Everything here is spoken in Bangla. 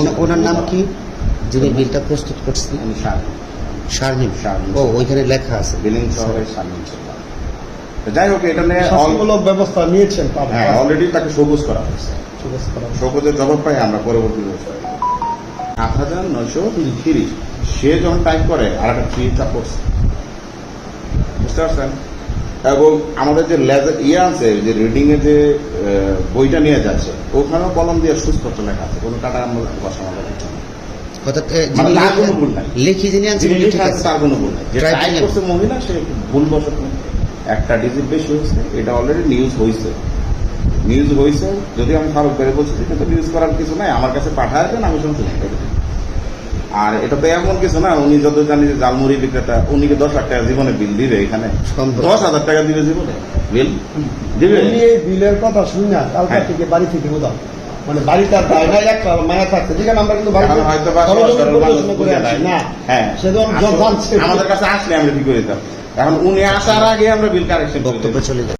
ওনা- ওনার নাম কি? যিনি বিলটা প্রস্তুত করছেন আমি শারমিন। শারমিন। ও ওইখানে লেখা আছে। বিলিং শহরের সামনে যাই হোক এটা নিয়ে all- ব্যবস্থা নিয়েছেন হ্যাঁ অলরেডি তাকে সবুজ করা হয়েছে। সবুজের জবাব পাই আমরা পরবর্তী বিষয় সাত হাজার নয়শো তিরিশ। সে যখন টাইপ করে আর একটা থ্রি করছে বুঝতে পারছেন? এবং আমাদের যে লেজার ইয়ে আছে যে রিডিং এর যে বইটা নিয়ে যাচ্ছে ওখানেও কলম দিয়ে সুস্পষ্ট লেখা আছে। কোনো কাটা আমরা বসানো যাচ্ছে না। মানে লেখা- যিনি আনছেন তার কোনো ভুল নাই। যে টাইপ করছে মহিলা সে ভুল বসত একটা ডিজিট বেশি হয়েছে এটা অলরেডি নিউজ হয়েছে নিউজ হয়েছে যদি আমি ফারুক করে বলছি কিন্তু নিউজ করার কিছু নাই আমার কাছে পাঠায় দেন আমি শুনছি আর এটা তো এমন কিছু না উনি যত জানি যে জালমুড়ি বিক্রেতা উনি দশ লাখ টাকা জীবনে বিল দিবে এখানে? দশ হাজার টাকা দিবে জীবনে। বিল? দিবে? উনি এই বিলের কথা শুনি না কালকা হ্যাঁ। থেকে বাড়ি থেকে উদাম মানে বাড়িটার বাইরে একটা মায়া থাকছে। যেখানে আমরা কিন্তু হয়তো। না। হ্যাঁ। আমাদের কাছে আসলে আমরা কি করে দিতাম এখন উনি আসার আগে আমরা বিল কারেকশন বক্তব্য চলে যায়